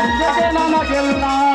谢谢妈妈给的爱。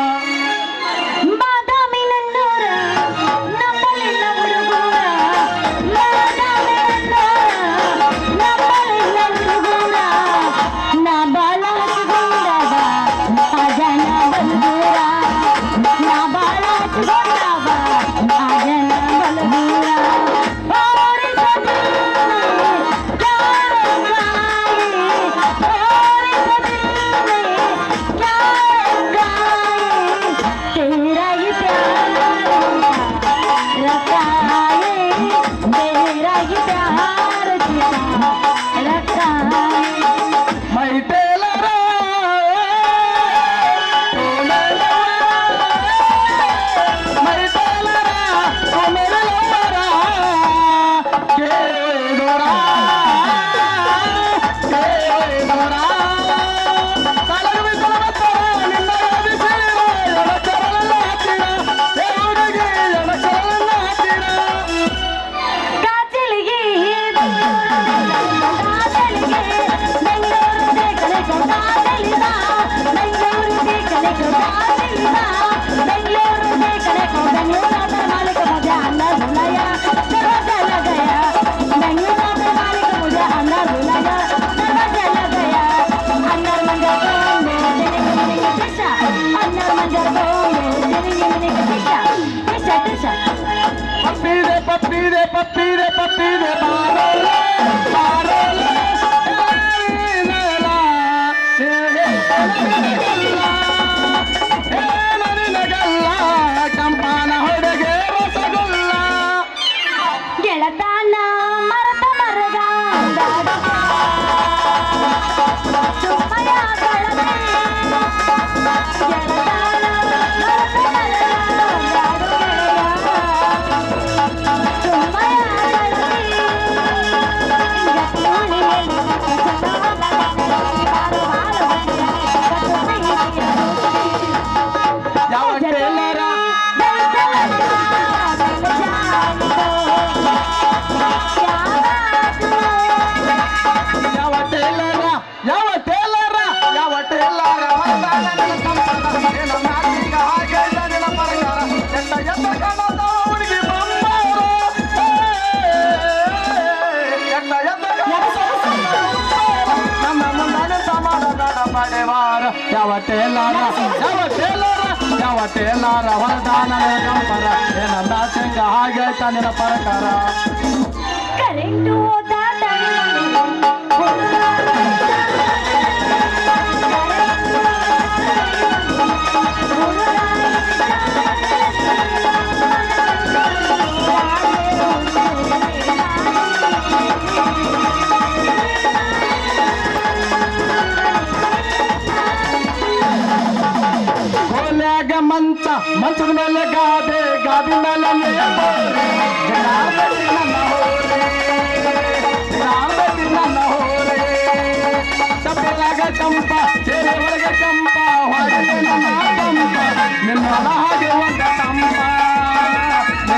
ಟೇಲಾರ ಯಾವ ಟೇಲಾರ ಯಾವ ಟೇಲಾರ ವರದಾನ ಏನಂದ ಸಿಂಗ ಹಾಗೆ ನಿನ್ನ ಪರಕಾರ? ಕರೆಂಟು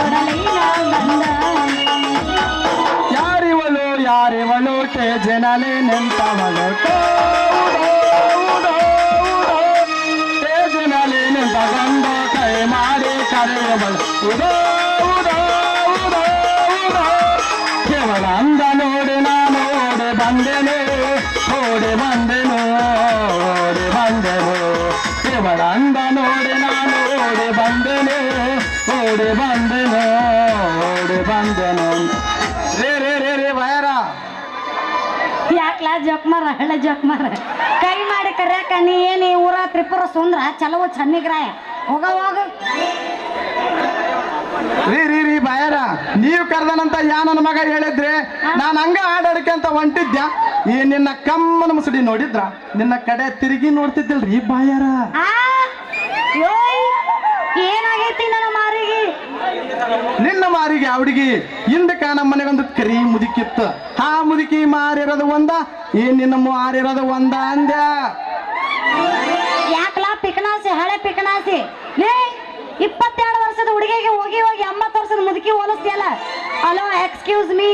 ಕೊಡಲೈನ ಬಂದ ಯಾರಿವಳು ಯಾರಿವಳು ತೇಜನಲ್ಲಿ ನಿಂತವಳು ತೇಜನಲ್ಲಿ ನಿಂತ ಗಂಡ ಕೈ ಮಾಡಿ ಕರೆಯುವಳು ಉದೋ ಉದೋ ಉದೋ ಉದೋ ಕೇವಲ ಅಂದ ನೋಡಿ ನಾನು ಓಡಿ ಬಂದೆನು ಓಡಿ ಬಂದೆನು ಓಡಿ ಬಂದೆನು ಕೇವಲ ಅಂದ ನೋಡಿ ನಾನು ಓಡಿ ಬಂದೆನು ಓಡಿ ಬಂದೆನು ಓಡಿ ಬಂದೆನು ರೇ ರೇ ರೇ ರೇ ಬಯರ ಯಾಕ್ಲಾ ಜೋಕ್ಮಾರ ಹಳ್ಳ ಜೋಕ್ಮಾರ ಕೈ ಮಾಡಿ ಕರ್ಯಾಕ ನೀ ಏನಿ ಈ ಊರ ತ್ರಿಪುರ ಸುಂದ್ರ? ಚಲವು ಚನ್ನಿಗ್ರಾಯ. ಹೋಗ ಹೋಗ. ರೀ ರೀ ರೀ ಬಾಯರ ನೀವು ಕರ್ದನಂತ ಯಾ ನನ್ನ ಮಗ ಹೇಳಿದ್ರೆ? ನಾನು ಹಂಗ ಆಡಾಡಕ್ಕೆ ಅಂತ ಹೊಂಟಿದ್ಯ? ಈ ನಿನ್ನ ಕಮ್ಮನ ಮುಸುಡಿ ನೋಡಿದ್ರ? ನಿನ್ನ ಕಡೆ ತಿರುಗಿ ನೋಡ್ತಿದ್ದಿಲ್ರಿ ಬಾಯರ ಏನಾಗೈತಿ ನನ್ನ ಮಾರಿಗೆ? ನಿನ್ನ ಮಾರಿಗೆ ಆ ಹುಡುಗಿ ಹಿಂದಕ್ಕ ನಮ್ಮ ಮನೆಗೊಂದು ಕರಿ ಮುದುಕಿತ್ತು. ಆ ಮುದುಕಿ ಮಾರಿರೋದು ಒಂದ ಈ ನಿನ್ನ ಮಾರಿರೋದು ಒಂದ ಅಂದ ಯಾಕಲಾ ಪಿಕನಾಸಿ ಹಳೆ ಪಿಕನಾಸಿ? ಲೇ ಇಪ್ಪತ್ತೆರಡು ವರ್ಷದ ಹುಡುಗಿಗೆ ಹೋಗಿ ಹೋಗಿ ಎಂಬತ್ತು ವರ್ಷದ ಮುದುಕಿ ಹೋಲಿಸ್ತಿಯಲ್ಲ? ಅಲೋ ಎಕ್ಸ್ಕ್ಯೂಸ್ ಮೀ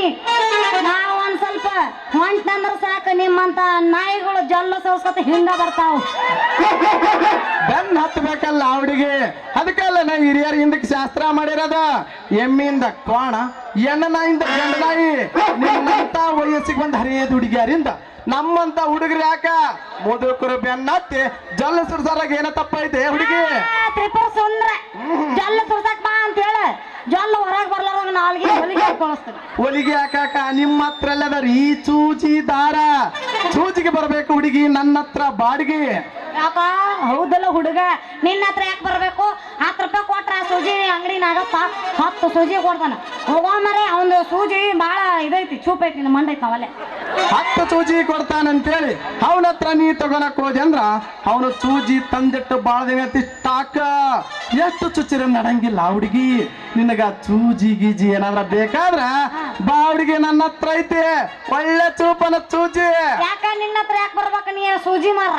ನಾವು ಒಂದ್ ಸ್ವಲ್ಪ ಹೊಂಟಂದ್ರ ಸಾಕು ನಿಮ್ಮಂತ ನಾಯಿಗಳು ಜಲ್ಲ ಸೋಸ್ಕೊತ ಹಿಂದ ಬರ್ತಾವ. ಬೆನ್ ಹತ್ತಬೇಕಲ್ಲ ಅವಡಿಗೆ. ಹುಡುಗಿ ಅದಕ್ಕಲ್ಲ ನಾ ಹಿರಿಯರ್ ಹಿಂದಕ್ಕೆ ಶಾಸ್ತ್ರ ಮಾಡಿರೋದ. ಎಮ್ಮಿಯಿಂದ ಕೋಣ ಎಣ್ಣನಾಯಿಂದ ಗಂಡನಾಯಿ. ನಿಮ್ಮಂತ ವಯಸ್ಸಿಗೆ ಬಂದು ಹರಿಯದ ಹುಡುಗಿಯರಿಂದ ನಮ್ಮಂತ ಹುಡುಗರು ಯಾಕ? ಮುದುಕರು ಬೆನ್ನತ್ತಿ ಜಲ್ಲ ಸುರ್ಸಾರಾಗ ಏನ ತಪ್ಪೈತೆ ಹುಡುಗಿ? ತ್ರಿಪುರ ಸುಂದ್ರ ಜಲ್ಲ ಸುರ್ಸಕ್ ಬಾ ಅಂತ ಹೇಳ ಜಲ್ಲ ಹೊರಗೆ ಬರ್ಲಾರ ಹೊಲಿಗೆ ಹಾಕಾಕ ನಿಮ್ಮ ಹತ್ರ ಅಲ್ಲದ ಈ ಚೂಚಿ ದಾರ. ಚೂಚಿಗೆ ಬರಬೇಕು ಹುಡುಗಿ ನನ್ನ ಹತ್ರ ಬಾಡಿಗೆ. ಯಾಕ ಹೌದಲ್ಲ ಹುಡುಗ? ನಿನ್ನ ಹತ್ರ ಯಾಕೆ ಬರ್ಬೇಕು? ಹತ್ತು ಅಂಗಡಿ ನಾಗಪ್ಪ ಸೂಜಿ ಹತ್ತು ಸೂಜಿ ಕೊಡ್ತಾನ. ಹೋಗೋ ಮರೆ ಅವನು ಸೂಜಿ ಭಾಳ ಇದೈತಿ ಚೂಪ್ ಐತಿ ನಮ್ಮ ಮಂಡೈತಿ ಅವಲ್ಲೇ. ಹತ್ತು ಚೂಜಿ ಕೊಡ್ತಾನಂತೇಳಿ ಅವನ ಹತ್ರ ನೀ ತಗೊಳಕ್ ಹೋದೆ ಅಂದ್ರ ಅವನು ಸೂಜಿ ತಂದಿಟ್ಟು ಬಾಳ ದಿನ ಎಷ್ಟು ಚುಚ್ಚಿರ ನಡಂಗಿಲ್ಲ ಆ ಹುಡುಗಿ. ನಿನಗ ಚೂಜಿ ಗೀಜಿ ಏನಾದ್ರ ಬೇಕಾದ್ರ ಬಾ ಹುಡುಗಿ ನನ್ನ ಹತ್ರ ಐತಿ ಒಳ್ಳೆ ಚೂಪನ ಚೂಜಿ ಯಾಕ ನಿನ್ನ ಹತ್ರ ಯಾಕೆ ಬರ್ಬೇಕು ನೀ ಸೂಜಿ ಮಾರವ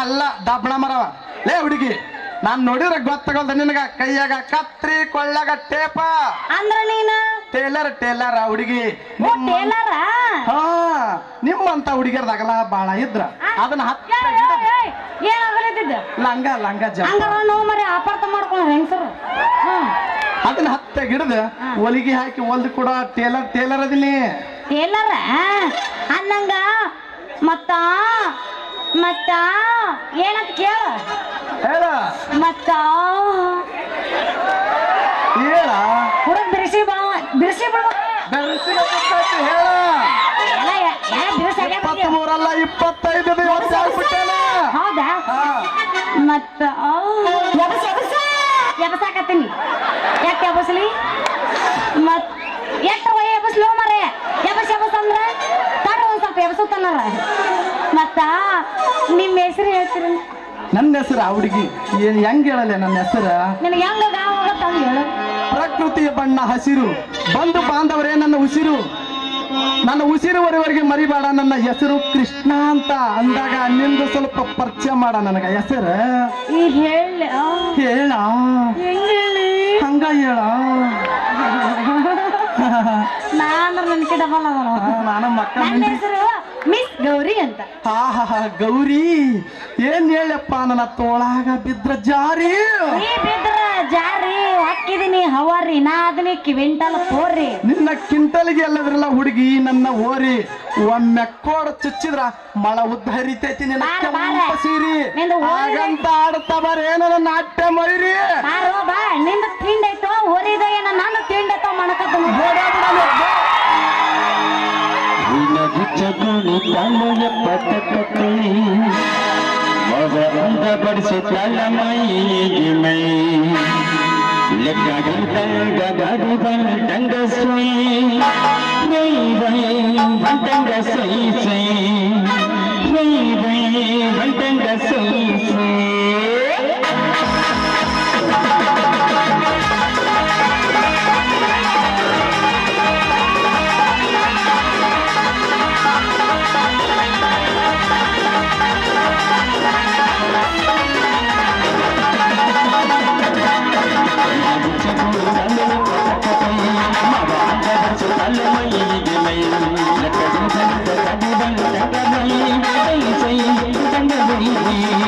ಅಲ್ಲ ದಬ್ಬಣ ಮರವ. ಲೇ ಹುಡುಗಿ ನಾನ್ ನೋಡಿದ್ರೆ ಗೊತ್ತಾಗಲ್ದ ನಿನಗ ಕೈಯಾಗ ಕತ್ರಿ ಕೊಳ್ಳಾಗ ಟೇಪ ಅಂದ್ರ ನೀನು? ಟೇಲರ್ ಟೇಲರ್ ಹುಡುಗಿ. ಟೇಲರ ಹಾ ನಿಮ್ಮಂತ ಹುಡುಗಿಯರ್ದಾಗಲ್ಲ ಬಾಳ ಇದ್ರ. ಅದನ್ನ ಹತ್ತ ಏನ್ ಲಂಗ ಲಂಗ ನಾವು ಮರಿ ಅಪಾರ್ಥ ಹೆಂಗಸರು ಅದನ್ನ ಹತ್ತ ಗಿಡದ ಹೊಲಿಗೆ ಹಾಕಿ ಹೊಲ್ದು ಕೂಡ ಟೇಲರ್ ಟೇಲರ್ ಅದಿನಿ ಟೇಲರ ಅನ್ನಂಗ ಮತ್ತ ಮತ್ತ ಏನಂತ ಕೇಳ. ಹೇಳ. ಮತ್ತ. ಹೇಳ. ಹುಡುಗ ಬಿರ್ಸಿ ಬಾವ ಬಿರ್ಸಿ ಬಿಡ್ಬೇಕು ಬೆಳ್ಸಿನ ಗೊತ್ತಾಯ್ತು ಹೇಳ. ಎಲ್ಲ ಯ- ಎಲ್ಲ ಬಿರ್ಸಿ ಆಗ್ಯಾವ ಇಪ್ಪತ್ತ್ ಮೂರಲ್ಲ ಇಪ್ಪತ್ತೈದು ಇವತ್ತು ಆಗ್ಬಿಟ್ಟೇನ ಹೌದಾ. ಮತ್ತ ಎಬಸ ಎಬಸ ಎಬಸಾಕತ್ತೀನಿ ಯಾಕೆ ಎಬಸ್ಲಿ ಮತ್ ಎಷ್ಟ ವಯ ಎಬಸ್ಲೋ ಮರೆ ಎಬಸ್ ಎಬಸ್ ಅಂದ್ರೆ ತಡ್ರಿ ಸ್ವಲ್ಪ ಮತ್ತ ನಿಮ್ಮ ಹೆಸರು ಹೇಳ್ತೀರಿ? ನನ್ನ ಹೆಸರು ಆ ಹುಡುಗಿ. ಏನ್ ಹೆಂಗ್ ಹೇಳಲೆ ನನ್ನ ಹೆಸರು? ನಿನಗೆ ಹೆಂಗ ಗಾವ ಹೋಗತ್ತ ಹೇಳು. ಪ್ರಕೃತಿಯ ಬಣ್ಣ ಹಸಿರು. ಬಂಧು ಬಾಂಧವರೇ ನನ್ನ ಉಸಿರು. ನನ್ನ ಉಸಿರುವರೆವರೆಗೆ ಮರಿಬೇಡ ನನ್ನ ಹೆಸರು ಕೃಷ್ಣ ಅಂತ ಅಂದಾಗ ನಿಂದು ಸ್ವಲ್ಪ ಪರಿಚಯ ಮಾಡ ನನಗ. ಹೆಸರು? ಹೇಳ ಹೆಂಗ ಹೇಳಿ? ನಾನು ನನ್ನ ಡಬಲ್ ಅದ ನಾನು ಮಕ್ಕ ನನ್ನ ಹೆಸರು ಮಿಸ್ ಗೌರಿ ಅಂತ. ಹಾ ಹಾ ಗೌರಿ ಏನ್ ಹೇಳಪ್ಪ ನನ್ನ ತೋಳಾಗ ಬಿದ್ರ ಜಾರಿ? ನೀ ಬಿದ್ರ ಜಾರಿ ಹಾಕಿದೀನಿ ಹವಾರಿ ನಾ ಅದನ್ನ ಕಿವಿಂಟಲ್ ಹೋರಿ. ನಿನ್ನ ಕಿಂಟಲ್ಗೆ ಎಲ್ಲದ್ರಲ್ಲ ಹುಡುಗಿ ನನ್ನ ಓರಿ ಒಮ್ಮೆ ಕೋಡ ಚುಚ್ಚಿದ್ರ ಮಳ ಉದ್ದ ಹರಿತೈತಿ ನಿನ್ನ ಬಾರ, ಬಾರ. ಕೆಂಪ ಸೀರಿ. ನಿಂದು ಓರಿ. ಹಾಗಂತ ಆಡ್ತಾ ಬರೇನ ನನ್ನ ನಾಟ್ಯ ಮೈರಿ? ಬಾರೋ ಬಾ ನಿಂದ ತಿಂಡೈತೋ ಓರಿದ ಏನ ನಾನು. ತಿಂಡೈತೋ ಮಣಕತ್ತ ಬಡಿಸುತ್ತಲ್ಲ ಮೈಗೆ ಮೈ ಲೆಕ್ಕ ಗಾಡಿ ಬಂಟಂಗ ಸೈ ರೈ ರೈ ಬಂಟಂಗ ಸೈ ಸೈ ರೈ ರೈ ಬಂಟಂಗ ಸೈ ಸೈ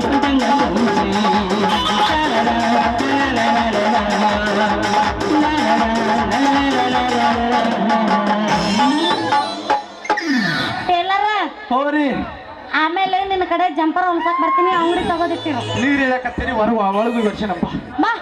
I'm ಕಡೆ ಜಂಪರ್ ಹೊಲ್ಸಕ್ ಬರ್ತೀನಿ ಅಂಗಡಿ ತಗೋದಿತ್ತೀವಿ ನೀರ್ ಇಳಕತ್ತೀರಿ ಬರುವ ಒಳಗೂ ವರ್ಷನಪ್ಪ ಬಾ.